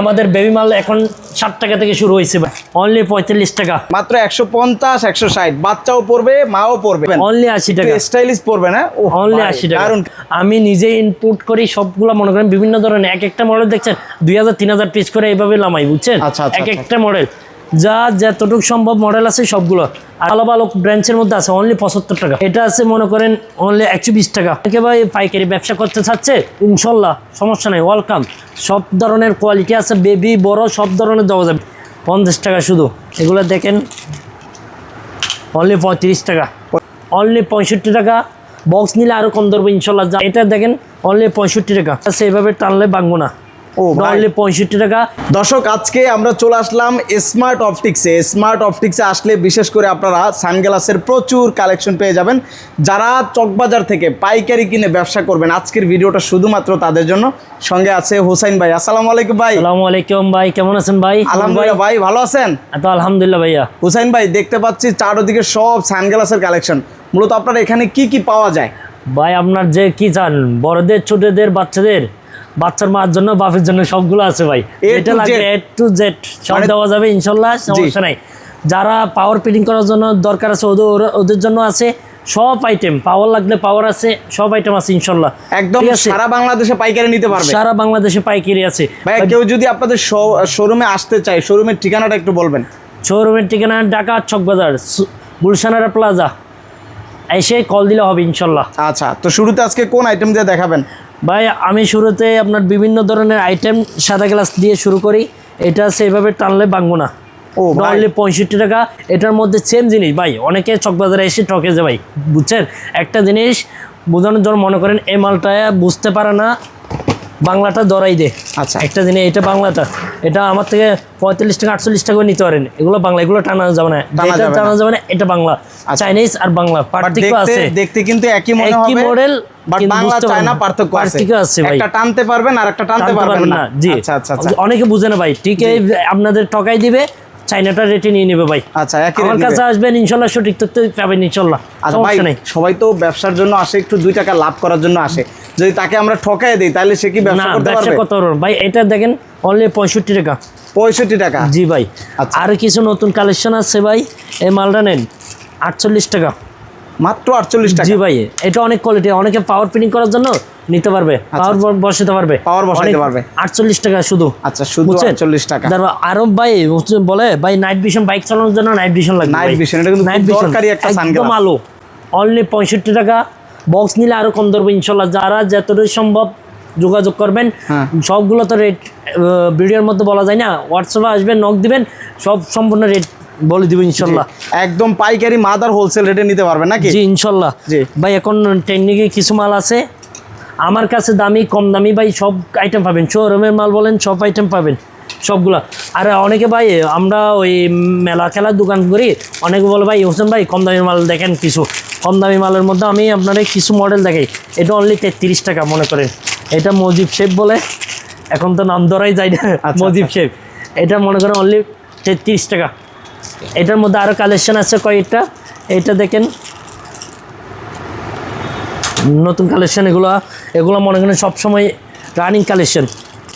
আমাদের বেবি মাল এখন ষাট টাকা থেকে শুরু হয়েছে অনলি পঁয়তাল্লিশ টাকা। মাত্র একশো পঞ্চাশ একশো ষাট। বাচ্চাও পড়বে মাও পড়বে। অনলি আশি টাকা। স্টাইলিশ পড়বে না? ও অনলি আশি টাকা। কারণ আমি নিজে ইনপুট করি সবগুলো মনে করেন বিভিন্ন ধরনের। এক একটা মডেল দেখছেন দুই হাজার তিন হাজার পিস করে এইভাবে লামাই বুঝছেন? আচ্ছা, আচ্ছা, এক আচ্ছা। একটা মডেল যা যতটুকু সম্ভব মডেল আছে সবগুলো। ভালো ভালো ব্র্যান্ডের মধ্যে আছে অনলি পঁচাত্তর টাকা। এটা আছে মনে করেন অনলি একশো বিশ টাকা। ভাই পাইকারি ব্যবসা করতে চাচ্ছে, ইনশাল্লাহ, সমস্যা নেই ওয়েলকাম সব ধরনের কোয়ালিটি আছে বেবি বড়, সব ধরনের দেওয়া যাবে। পঞ্চাশ টাকা শুধু। এগুলো দেখেন অনলি পঁয়ত্রিশ টাকা। অনলি পঁয়ষট্টি টাকা। বক্স নিলে আরও কম ধরবো ইনশাল্লাহ। যা এটা দেখেন অনলি পঁয়ষট্টি টাকা। আচ্ছা এইভাবে টানলে ভাঙবো না। অনলি পঁয়ষট্টি টাকা। দর্শক আজকে আমরা চলে আসলাম স্মার্ট অপটিক্সে স্মার্ট অপটিক্সে আসলে বিশেষ করে আপনারা সানগ্লাসের প্রচুর কালেকশন পেয়ে যাবেন। যারা চকবাজার থেকে পাইকারি কিনে ব্যবসা করবেন আজকের ভিডিওটা শুধুমাত্র তাদের জন্য। সঙ্গে আছে হোসাইন ভাই। আসসালামু আলাইকুম ভাই। সালামু আলাইকুম ভাই কেমন আছেন ভাই? আলহামদুলিল্লাহ ভাই ভালো আছেন? তো আলহামদুলিল্লাহ ভাইয়া। হুসাইন ভাই দেখতে পাচ্ছি চারোদিকে সব সানগ্লাসের কালেকশন মূলত আপনার এখানে কি কি পাওয়া যায়? ভাই আপনার যে কি চান বড়দের ছোটদের বাচ্চাদের? বাচ্চার মার জন্য বাপের জন্য সবগুলো আছে ভাই। এটা to লাগে Z। এ টু জেড সব মানে- দেওয়া যাবে ইনশাল্লাহ সমস্যা নাই। যারা পাওয়ার ফিটিং করার জন্য দরকার আছে ওদের ওদের জন্য আছে সব আইটেম পাওয়ার লাগলে পাওয়ার আছে সব আইটেম আছে ইনশাল্লাহ। একদম সারা বাংলাদেশে পাইকারি নিতে পারবে। সারা বাংলাদেশে পাইকারি আছে। ভাই কেউ যদি আপনাদের শোরুমে আসতে চায় শোরুমের ঠিকানাটা একটু বলবেন। শোরুমের ঠিকানা ঢাকা চকবাজার গুলশানারা প্লাজা এসে কল দিলে হবে ইনশাল্লাহ। আচ্ছা তো শুরুতে আজকে কোন আইটেম দিয়ে দেখাবেন? ভাই আমি শুরুতে আপনার বিভিন্ন ধরনের আইটেম সাদা গ্লাস দিয়ে শুরু করি। এটা সেইভাবে টানলে ভাঙবো না। ও ভাই। পঁয়ষট্টি টাকা। এটার মধ্যে সেম জিনিস ভাই। অনেকে চকবাজারে এসে ঠকে যায় ভাই। বুঝছেন? একটা জিনিস বোঝানোর জন্য মনে করেন এই মালটা বুঝতে পারে না বাংলাটা দরাই দে। আচ্ছা। একটা জিনিস এটা বাংলাটা এটা আমার থেকে পঁয়তাল্লিশ টাকা আটচল্লিশ টাকা নিতে পারেন। এগুলো বাংলা এগুলো টানা যাবে না। টানা এটা যাবে না। টানা যাবে না এটা বাংলা। চাইনিজ আর বাংলা পার্থক্য আছে। দেখতে কিন্তু একই মনে হবে মডেল বাট বাংলা চায়না পার্থক্য আছে। আছে ভাই। একটা টানতে পারবেন আর একটা টানতে টানতে পারবেন না। জি। আচ্ছা আচ্ছা আচ্ছা। অনেকে বুঝে না ভাই। ঠিক আপনাদের ঠকাই দিবে চাইনাটা রেটে নিয়ে নেবে ভাই। আচ্ছা আমার কাছে আসবেন ইনশাল্লাহ সঠিক তথ্য পাবেন ইনশাল্লাহ। আচ্ছা ভাই সবাই তো ব্যবসার জন্য আসে একটু দুই টাকা লাভ করার জন্য আসে। যদি তাকে আমরা ঠকাই দিই তাহলে সে কি ব্যবসা করতে পারবে? কত ভাই এটা দেখেন অনলি পঁয়ষট্টি টাকা। পঁয়ষট্টি টাকা? জি ভাই। আচ্ছা। আর কিছু নতুন কালেকশন আছে ভাই। এই মালটা নেন আটচল্লিশ টাকা। মাত্র আটচল্লিশ টাকা? জি ভাই এটা অনেক কোয়ালিটি অনেকে পাওয়ার ফিটিং করার জন্য নিতে পারবে পাওয়ার বসাতে পারবে। পাওয়ার বসাতে পারবে। আটচল্লিশ টাকা শুধু। আচ্ছা শুধু? আটচল্লিশ টাকা। তারপর আরও ভাই বলে ভাই নাইট ভিশন বাইক চালানোর জন্য নাইট ভিশন লাগবে নাইট vision, এটা কিন্তু দরকারি একটা একদম আলো। অনলি পঁয়ষট্টি টাকা। বক্স নিলে আরও কম ধরবো ইনশাল্লাহ। যারা যতটুকু সম্ভব যোগাযোগ করবেন হ্যাঁ। সবগুলো তো রেট ভিডিওর মধ্যে বলা যায় না হোয়াটসঅ্যাপে আসবেন নক দিবেন সব সম্পূর্ণ রেট বলে দিব ইনশাল্লাহ। একদম পাইকারি মাদার হোলসেল রেটে নিতে পারবেন নাকি? জি ইনশাল্লাহ। জি। ভাই এখন টেকনিকে কিছু মাল আছে। আমার কাছে দামি কম দামি ভাই সব আইটেম পাবেন। শোরুমের মাল বলেন সব আইটেম পাবেন সবগুলা। আর অনেকে ভাই আমরা ওই মেলা খেলার দোকান করি অনেকে বলে ভাই হোসেন ভাই কম দামি মাল দেখেন কিছু। দামি মালের মধ্যে আমি আপনাদের কিছু মডেল দেখাই। এটা অনলি তেত্রিশ টাকা মনে করেন। এটা মজিব শেপ বলে। এখন তো নাম ধরাই যায় না। আচ্ছা, মজিব শেপ এটা মনে করেন অনলি তেত্রিশ টাকা। এটার মধ্যে আরও কালেকশন আছে কয়েকটা। এটা দেখেন। নতুন কালেকশন এগুলো। এগুলো মনে করেন সবসময় রানিং কালেকশন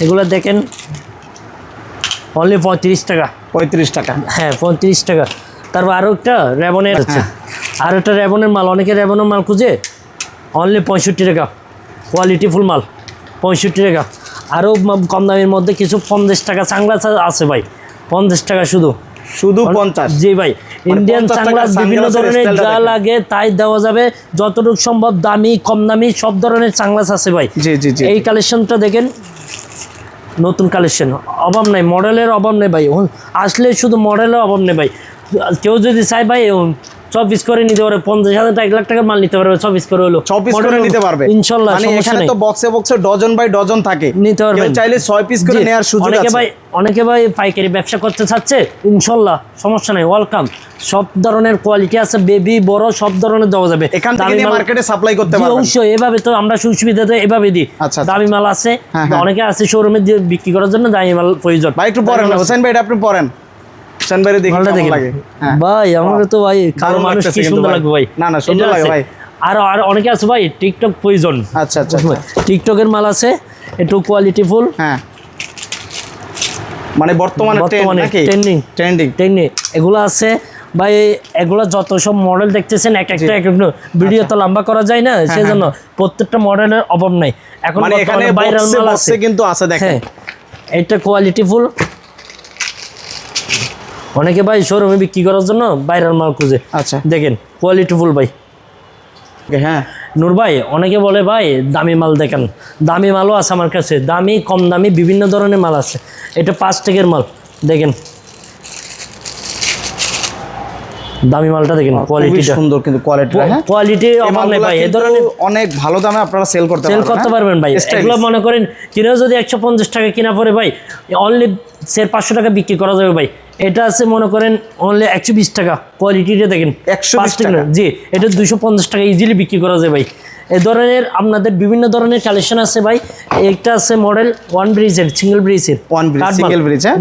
এগুলো দেখেন। অনলি পঁয়ত্রিশ টাকা। পঁয়ত্রিশ টাকা। হ্যাঁ পঁয়ত্রিশ টাকা। তারপর আরও একটা র্যাবনের আছে। আর একটা র্যাবনের মাল অনেকে র্যাবনের মাল খুঁজে অনলি পঁয়ষট্টি টাকা কোয়ালিটি ফুল মাল পঁয়ষট্টি টাকা। আরও কম দামের মধ্যে কিছু পঞ্চাশ টাকা চাংলাস আছে ভাই পঞ্চাশ টাকা শুধু। শুধু পঞ্চাশ। জি ভাই ইন্ডিয়ান 50 সানগ্লাস বিভিন্ন ধরনের যা লাগে তাই দেওয়া যাবে যতটুকু সম্ভব দামি কম দামি সব ধরনের সানগ্লাস আছে ভাই। জি জি জি। এই কালেকশনটা দেখেন নতুন কালেকশন অভাব নাই মডেলের অভাব নেই ভাই আসলে শুধু মডেলের অভাব নেই ভাই। কেউ যদি চায় ভাই চব্বিশ করে নিতে পারে পঞ্চাশ হাজার টাকা এক লাখ টাকার মাল নিতে পারবে চব্বিশ করে হলো। পিস করে নিতে পারবে। ইনশাল্লাহ মানে এখানে তো বক্সে বক্সে ডজন বাই ডজন থাকে। নিতে পারবেন। কেউ চাইলে ছয় পিস করে নেওয়ার সুযোগ অনেকে ভাই অনেকে ভাই পাইকারি ব্যবসা করতে চাচ্ছে ইনশাল্লাহ সমস্যা নেই ওয়েলকাম সব ধরনের কোয়ালিটি আছে বেবি বড় সব ধরনের দেওয়া যাবে। এখান থেকে মার্কেটে সাপ্লাই করতে পারবেন। অবশ্যই এভাবে তো আমরা সুযোগ সুবিধাতে এভাবে দিই। আচ্ছা, আচ্ছা। দামি মাল আছে হ্যাঁ, হ্যাঁ। অনেকে আছে শোরুমে দিয়ে বিক্রি করার জন্য দামি মাল প্রয়োজন। ভাই একটু পরেন হোসেন ভাই এটা আপনি পরেন। হোসেন দেখি কেমন লাগে। হ্যাঁ। ভাই আমার তো ভাই দারুণ মানুষ কি সুন্দর লাগবে ভাই? না, না, সুন্দর লাগে ভাই। আর আর অনেকে আছে ভাই টিকটক প্রয়োজন। আচ্ছা আচ্ছা আচ্ছা। টিকটকের মাল আছে একটু কোয়ালিটি ফুল হ্যাঁ। মানে বর্তমানে ট্রেন্ড। ট্রেন্ডিং টেকনিক এগুলো আছে ভাই এগুলো যত সব মডেল দেখতেছেন এক একটা এক একটা ভিডিও আচ্ছা। তো লম্বা করা যায় না সেজন্য প্রত্যেকটা মডেলের অভাব নাই। এখন মানে এখানে ভাইরাল মাল আছে। কিন্তু আছে দেখেন। হ্যাঁ। এটা কোয়ালিটি ফুল অনেকে ভাই শোরুমে বিক্রি করার জন্য বাইরের মাল খুঁজে। আচ্ছা। দেখেন কোয়ালিটি ফুল ভাই। হ্যাঁ। নূর ভাই অনেকে বলে ভাই দামি মাল দেখেন। দামি মালও আছে আমার কাছে। দামি কম দামি বিভিন্ন ধরনের মাল আছে। এটা পাঁচ টেকের মাল। দেখেন। দামি মালটা দেখেন খুবই কোয়ালিটিটা সুন্দর কিন্তু কোয়ালিটি কোয়ালিটি এই অভাব নেই ভাই এ কিন্তু ধরনের অনেক ভালো দামে আপনারা সেল করতে সেল পারবেন করতে হ্যাঁ? পারবেন ভাই। এগুলো মনে করেন কিনে যদি একশো পঞ্চাশ টাকা কিনা পরে ভাই অনলি সের পাঁচশো টাকা বিক্রি করা যাবে ভাই। এটা আছে মনে করেন অনলি একশো বিশ টাকা কোয়ালিটিটা দেখেন। 120 পাঁচ টাকা? জি এটা দুশো পঞ্চাশ টাকা ইজিলি বিক্রি করা যায় ভাই। এ ধরনের আপনাদের বিভিন্ন ধরনের কালেকশন আছে ভাই। একটা আছে মডেল ওয়ান ব্রিজের সিঙ্গেল ব্রিজের ওয়ান bridge, single bridge, হ্যাঁ?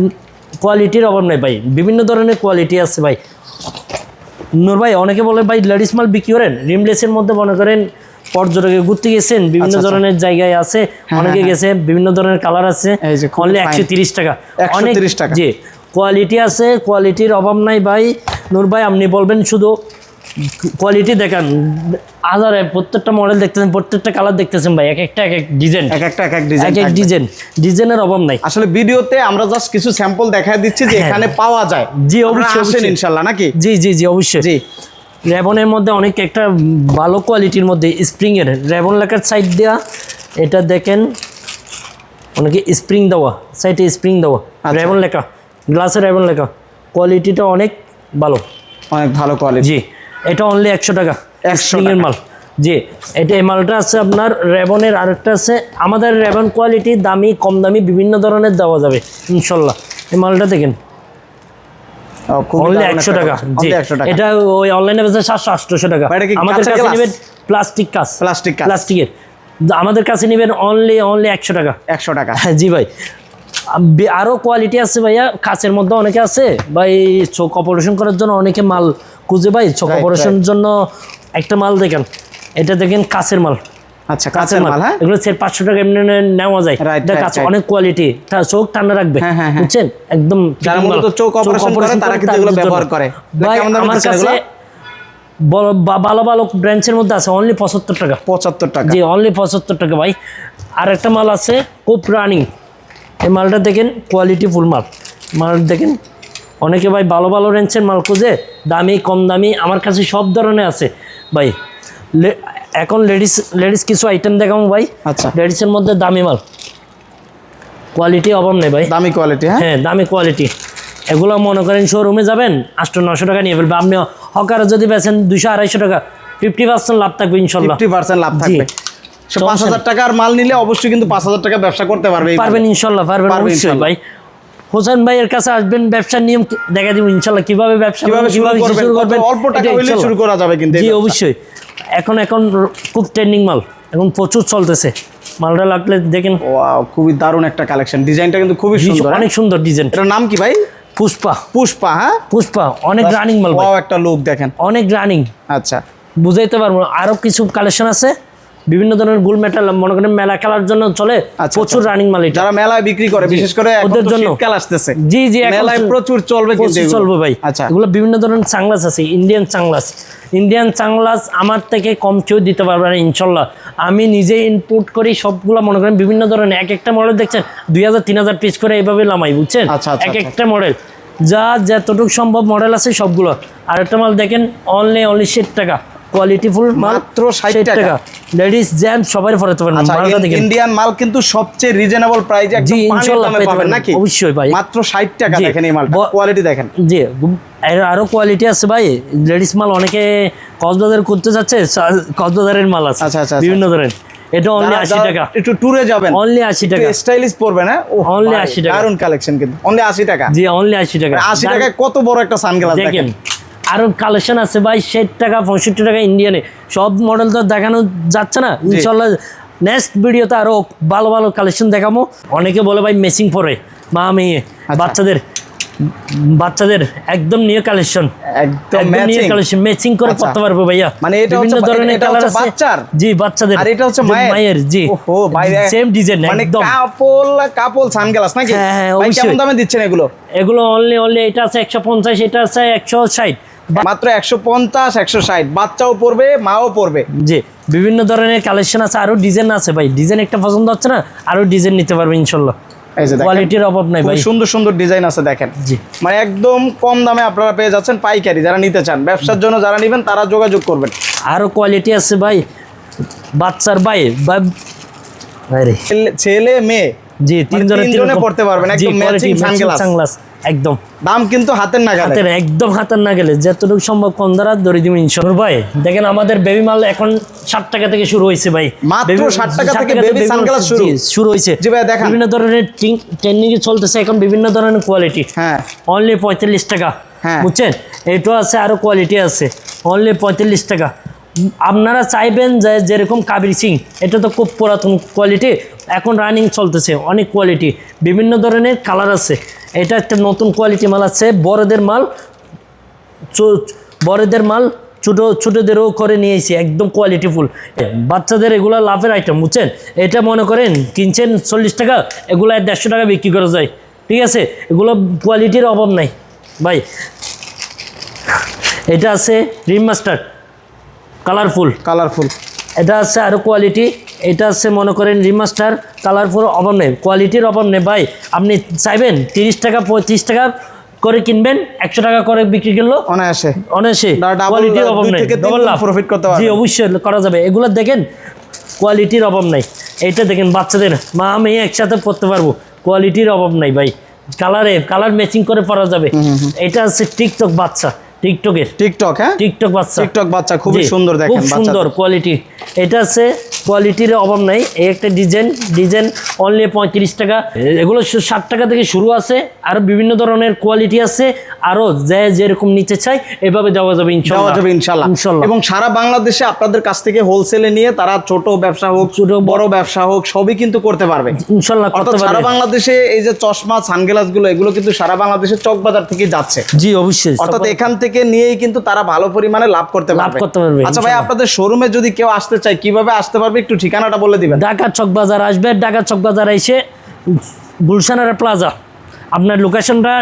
কোয়ালিটির অভাব নাই ভাই। বিভিন্ন ধরনের কোয়ালিটি আছে ভাই। নূর ভাই অনেকে বলে ভাই লেডিস মাল বিক্রি করেন? রিমলেসের মধ্যে মনে করেন পর্যটকে ঘুরতে গেছেন বিভিন্ন আচ্ছা, আচ্ছা। ধরনের জায়গায় আছে অনেকে গেছে বিভিন্ন ধরনের কালার আছে যে অনলি একশো তিরিশ টাকা। 130 টাকা। জি কোয়ালিটি আছে কোয়ালিটির অভাব নাই ভাই। নূর ভাই আপনি বলবেন শুধু কোয়ালিটি দেখান হাজারে প্রত্যেকটা মডেল দেখতেছেন প্রত্যেকটা কালার দেখতেছেন ভাই এক একটা এক এক ডিজাইন এক একটা এক এক ডিজাইন এক এক ডিজাইন ডিজাইনের অভাব নাই। আসলে ভিডিওতে আমরা জাস্ট কিছু স্যাম্পল দেখায় দিচ্ছি যে হ্যাঁ। এখানে পাওয়া যায়। জি, অবশ্যই, আসেন। ইনশাল্লাহ নাকি? জি জি জি অবশ্যই। জি। রেবনের মধ্যে অনেক একটা ভালো কোয়ালিটির মধ্যে স্প্রিংয়ের রেবন লেখার সাইড দেওয়া এটা দেখেন অনেকে স্প্রিং দেওয়া সাইডে স্প্রিং দেওয়া। র্যাবন লেখা গ্লাসের র্যাবন লেখা কোয়ালিটিটা অনেক ভালো। অনেক ভালো কোয়ালিটি জি। এটা অনলি একশো টাকা। 100 স্প্রিংয়ের মাল জি এটা এই মালটা আছে আপনার র্যাবনের আরেকটা আছে। আমাদের র্যাবন কোয়ালিটি দামি কম দামি বিভিন্ন ধরনের দেওয়া যাবে ইনশাল্লাহ। এই মালটা দেখেন। অনলি একশো টাকা। জি এটা ওই অনলাইনে বেচে সাতশো আটশোশো টাকা। ভাই, এটা কি আমাদের কাছে? নেবেন প্লাস্টিক কাজ প্লাস্টিক প্লাস্টিকের আমাদের কাছে নেবেন অনলি অনলি একশো টাকা। একশো টাকা। হ্যাঁ জি ভাই। আরও কোয়ালিটি আছে ভাইয়া। কাছের মধ্যে অনেকে আছে। ভাই চোখ অপারেশন করার জন্য অনেকে মাল খুঁজে ভাই চোখ অপারেশনের জন্য একটা মাল দেখেন। এটা দেখেন কাছের মাল। আচ্ছা কাঁচের মাল। হ্যাঁ? এগুলো সেট পাঁচশো টাকা এমনি নেওয়া যায়। এটা কাছে অনেক কোয়ালিটি চোখ ঠান্ডা রাখবে। হ্যাঁ, হ্যাঁ, হ্যাঁ। বুঝছেন? একদম যারা মূলত চোখ operation করে, তারা কিন্তু এগুলো ব্যবহার করে। ভাই আমার কাছে ভালো ভালো ব্র্যান্ডের মধ্যে আছে অনলি পঁচাত্তর টাকা। পঁচাত্তর টাকা। জি অনলি পঁচাত্তর টাকা ভাই। আর একটা মাল আছে খুব রানিং এই মালটা দেখেন কোয়ালিটি ফুল মাল। মাল দেখেন অনেকে ভাই ভালো ভালো রেঞ্জের মাল খুঁজে দামি কম দামি আমার কাছে সব ধরনের আছে। ভাই এখন লেডিস লেডিস কিছু আইটেম দেখাবো ভাই। আচ্ছা। লেডিসের মধ্যে দামি মাল। কোয়ালিটি অভাব নেই ভাই। দামি কোয়ালিটি হ্যাঁ? হ্যাঁ দামি কোয়ালিটি এগুলো মনে করেন শোরুমে যাবেন আটশো নশো টাকা নিয়ে ফেলবে। আপনি হকারে যদি বেচেন দুশো আড়াইশো টাকা ফিফটি পার্সেন্ট লাভ থাকবে ইনশাল্লাহ। ফিফটি পার্সেন্ট লাভ থাকবে। পাঁচ হাজার টাকার মাল নিলে অবশ্যই কিন্তু পাঁচ হাজার টাকা ব্যবসা করতে পারবে পারবেন ইনশাল্লাহ পারবেন অবশ্যই। ভাই। হোসেন ভাইয়ের কাছে আসবেন ব্যবসার নিয়ম দেখা দিব ইনশাল্লাহ কীভাবে ব্যবসা কীভাবে শুরু করবেন? অল্প টাকা হইলে শুরু করা যাবে কিন্তু জি অবশ্যই। এখন এখন খুব ট্রেন্ডিং মাল এখন প্রচুর চলতেছে। মালটা লাগলে দেখেন। ওয়াও খুবই দারুণ একটা কালেকশন ডিজাইনটা কিন্তু খুবই সুন্দর হ্যাঁ? অনেক সুন্দর ডিজাইন এটার নাম কি ভাই? পুষ্পা। পুষ্পা হ্যাঁ? পুষ্পা অনেক রানিং মাল ভাই। ওয়াও একটা লুক দেখেন। অনেক রানিং আচ্ছা। বুঝাইতে পারব আরও কিছু কালেকশন আছে? বিভিন্ন ধরনের গোল মেটাল মনে করেন মেলা খেলার জন্য চলে আচ্ছা, প্রচুর রানিং মাল যারা মেলায় বিক্রি করে বিশেষ করে ওদের জন্য। শীতকাল আসতেছে। জি জি মেলায় প্রচুর চলবে কিন্তু চলবে ভাই। আচ্ছা। এগুলো বিভিন্ন ধরনের চাংলাস আছে ইন্ডিয়ান চাংলাস ইন্ডিয়ান চাংলাস আমার থেকে কম কেউ দিতে পারবে না ইনশাল্লাহ। আমি নিজে ইনপুট করি সবগুলো মনে করেন বিভিন্ন ধরনের এক একটা মডেল দেখছেন দুই হাজার তিন হাজার পিস করে এইভাবে লামাই বুঝছেন? আচ্ছা, আচ্ছা, এক আচ্ছা। একটা মডেল যা যতটুকু সম্ভব মডেল আছে সবগুলো। আর একটা মাল দেখেন অনলি অনলি ষাট টাকা। কোয়ালিটি ফুল মাল মাত্র 60 টাকা। লেডিস জেম সবাই পরাতে পারেন আচ্ছা মালটা দেখেন। ইন্ডিয়ান মাল কিন্তু সবচেয়ে রিজনেবল প্রাইসে একদম পেতে পাবেন নাকি? অবশ্যই ভাই। মাত্র 60 টাকা দেখেন এই মালটা। কোয়ালিটি দেখেন। জি আরও কোয়ালিটি আছে ভাই। লেডিস মাল অনেকে কক্সবাজার করতে যাচ্ছে কক্সবাজারের মাল আছে। আচ্ছা, আচ্ছা, বিভিন্ন ধরনের। এটা অনলি যারা- আশি যারা টাকা। একটু ট্যুরে যাবেন অনলি আশি টাকা। স্টাইলিশ পড়বেন হ্যাঁ? Only 80 টাকা। দারুণ কালেকশন কিন্তু। অনলি 80 টাকা। জি অনলি আশি টাকা। 80 টাকায় কত বড় একটা সানগ্লাস দেখেন? আরও কালেকশন আছে ভাই ষাট টাকা পঁয়ষট্টি টাকা ইন্ডিয়ানে সব মডেল তো দেখানো যাচ্ছে না। ইনশাল্লাহ নেক্সট ভিডিওতে আরও ভালো ভালো কালেকশন দেখাবো। অনেকে বলে ভাই মেসিং পরে মা মেয়ে আচ্ছা। বাচ্চাদের বাচ্চাদের একদম নিয়ে কালেকশন একদম ম্যাচিং কালেকশন ম্যাচিং করে আচ্ছা। পড়তে পারব ভাইয়া। মানে এটা বিভিন্ন ধরনের কালার আছে। বাচ্চার? জি বাচ্চাদের। আর এটা হচ্ছে মায়ের? জি। ওহো ভাই সেম ডিজাইন মানে একদম। কাপল কাপল সানগ্লাস নাকি? হ্যাঁ, হ্যাঁ, কেমন দামে দিচ্ছেন এগুলো? এগুলো অনলি অনলি এটা আছে একশো পঞ্চাশ এটা আছে একশো ষাট। মাত্র একশো পঞ্চাশ একশো ষাট। বাচ্চাও পড়বে মাও পড়বে। জি বিভিন্ন ধরনের কালেকশন আছে আরও ডিজাইন আছে ভাই। ডিজাইন একটা পছন্দ হচ্ছে না আরও ডিজাইন নিতে পারবে ইনশাল্লাহ। কোয়ালিটির অভাব নাই ভাই। সুন্দর সুন্দর ডিজাইন আছে দেখেন। জি। মানে একদম কম দামে আপনারা পেয়ে যাচ্ছেন পাইকারি যারা নিতে চান। ব্যবসার জন্য যারা নেবেন তারা যোগাযোগ করবেন। আরও কোয়ালিটি আছে ভাই। বাচ্চার ভাই ছেলে- মেয়ে। জি মানে তিনজনে তিনজনে পড়তে পারবেন, একদম sunglass। সানগ্লাস একদম। দাম কিন্তু হাতের নাগালে। হাতের একদম হাতের না গেলে যতটুকু সম্ভব কম দ্বারা দড়ি ইনশাল্লাহ। ভাই দেখেন আমাদের বেবি মাল এখন ষাট টাকা থেকে শুরু হয়েছে ভাই। মাত্র 60 টাকা থেকে মাল- sunglass শুরু। শুরু হয়েছে। জি ভাই, দেখান। বিভিন্ন ধরনের ট্রেন্ডিং চলতেছে এখন বিভিন্ন ধরনের কোয়ালিটি হ্যাঁ। অনলি পঁয়তাল্লিশ টাকা। হ্যাঁ। বুঝছেন? এটাও আছে আরও কোয়ালিটি আছে। অনলি পঁয়তাল্লিশ টাকা। আপনারা চাইবেন যে যেরকম কাবির সিং এটা তো খুব পুরাতন কোয়ালিটি এখন রানিং চলতেছে অনেক কোয়ালিটি বিভিন্ন ধরনের কালার আছে। এটা একটা নতুন কোয়ালিটি মাল আছে। বড়দের মাল চো- বড়দের মাল ছোটো ছোটোদেরও করে নিয়েছি একদম কোয়ালিটিফুল বাচ্চাদের এগুলো লাভের আইটেম বুঝছেন? এটা মনে করেন কিনছেন চল্লিশ টাকা এগুলো দেড়শো টাকা বিক্রি করা যায়। ঠিক আছে? এগুলো কোয়ালিটির অভাব নাই। ভাই এটা আছে রিম মাস্টার কালারফুল কালারফুল এটা আছে আরও কোয়ালিটি এটা আছে মনে করেন রিমাস্টার কালারফুল অভাব নেই। কোয়ালিটির অভাব নেই। ভাই আপনি চাইবেন তিরিশ টাকা পঁয়ত্রিশ টাকা করে কিনবেন একশো টাকা করে বিক্রি করল অনায়াসে। অনায়াসে কোয়ালিটির অভাব নেই। থেকে ডবল লাভ। profit করতে জি অবশ্যই করা যাবে। এগুলো দেখেন কোয়ালিটির অভাব নাই। এইটা দেখেন বাচ্চাদের মা মেয়ে একসাথে পড়তে পারব। কোয়ালিটির অভাব নাই ভাই। কালারে কালার ম্যাচিং করে পরা যাবে। এটা আছে টিকটক বাচ্চা টিকটকের টিকটক হ্যাঁ? টিকটক বাচ্চা। টিকটক বাচ্চা খুবই সুন্দর দেখেন খুব সুন্দর কোয়ালিটি এটা আছে কোয়ালিটির অভাব নাই। এই একটা ডিজাইন ডিজাইন অনলি পঁয়ত্রিশ টাকা। এগুলো ষাট টাকা থেকে শুরু আছে আর বিভিন্ন ধরনের কোয়ালিটি আছে আরও যে যেরকম নিতে চাই এভাবে দেওয়া যাবে ইনশাল্লাহ। যাবে ইনশাল্লাহ। ইনশাল্লাহ। এবং সারা বাংলাদেশে আপনাদের কাছ থেকে হোলসেলে নিয়ে তারা ছোট ব্যবসা হোক ছোট বড়- ব্যবসা হোক সবই কিন্তু করতে পারবে। ইনশাল্লাহ সারা বাংলাদেশে এই যে চশমা সানগ্লাসগুলো এগুলো কিন্তু সারা বাংলাদেশের চক বাজার থেকে যাচ্ছে। জি অবশ্যই। অর্থাৎ এখান থেকে নিয়েই কিন্তু তারা ভালো পরিমাণে লাভ করতে লাভ পারবে। করতে পারবে, আচ্ছা ভাই। আপনাদের শোরুমে যদি কেউ আসতে চায় কীভাবে আসতে পারবে? একটু ঠিকানাটা বলে দিবেন। ঢাকা চকবাজার আসবে ঢাকা চকবাজার এসে গুলশানের প্লাজা আপনার লোকেশনটা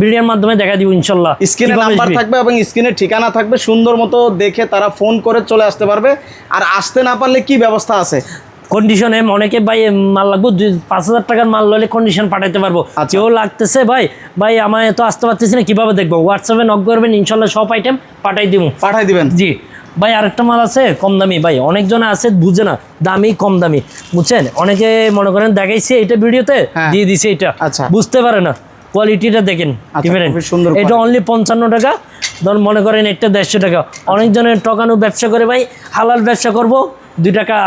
ভিডিওর মাধ্যমে দেখা দিব ইনশাল্লাহ। স্ক্রিনে নাম্বার থাকবে এবং স্ক্রিনে ঠিকানা থাকবে সুন্দর মতো দেখে তারা ফোন করে চলে আসতে পারবে। আর আসতে না পারলে কি ব্যবস্থা আছে? কন্ডিশনে অনেকে ভাই মাল লাগবো পাঁচ হাজার টাকার মাল ললে কন্ডিশন পাঠাইতে পারব। আচ্ছা। কেউ লাগতেছে ভাই ভাই আমায় তো আসতে পারতেছি না কীভাবে দেখব? হোয়াটসঅ্যাপে নক করবেন ইনশাল্লাহ সব আইটেম পাঠাই দিব পাঠাই দিবেন। জি। ভাই আরেকটা মাল আছে কম দামি। ভাই অনেকজনে আছে বুঝে না দামি কম দামি। বুঝছেন? অনেকে মনে করেন দেখাইছে এটা ভিডিওতে হ্যাঁ। দিয়ে দিছে এটা আচ্ছা। বুঝতে পারে না। কোয়ালিটিটা দেখেন। খুবই সুন্দর এটা অনলি পঞ্চান্ন টাকা ধর মনে করেন একটা দেড়শো টাকা। অনেকজনের টকানো ব্যবসা করে ভাই হালাল ব্যবসা করব দুই টাকা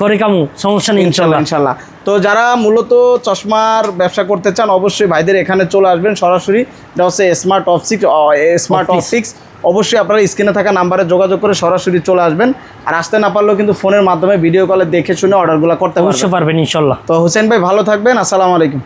করে কামু সমস্যা নেই ইনশাল্লাহ ইনশাল্লাহ। তো যারা মূলত চশমার ব্যবসা করতে চান অবশ্যই ভাইদের এখানে চলে আসবেন সরাসরি। এটা হচ্ছে স্মার্ট অপসিক্স স্মার্ট Optics। অবশ্যই আপনারা স্ক্রিনে থাকা নাম্বারে যোগাযোগ করে সরাসরি চলে আসবেন। আর আসতে না পারলেও কিন্তু ফোনের মাধ্যমে ভিডিও কলে দেখে শুনে অর্ডারগুলো করতে অবশ্যই পারবেন। ইনশাল্লাহ। তো হোসেন ভাই ভালো থাকবেন। আসসালামু আলাইকুম।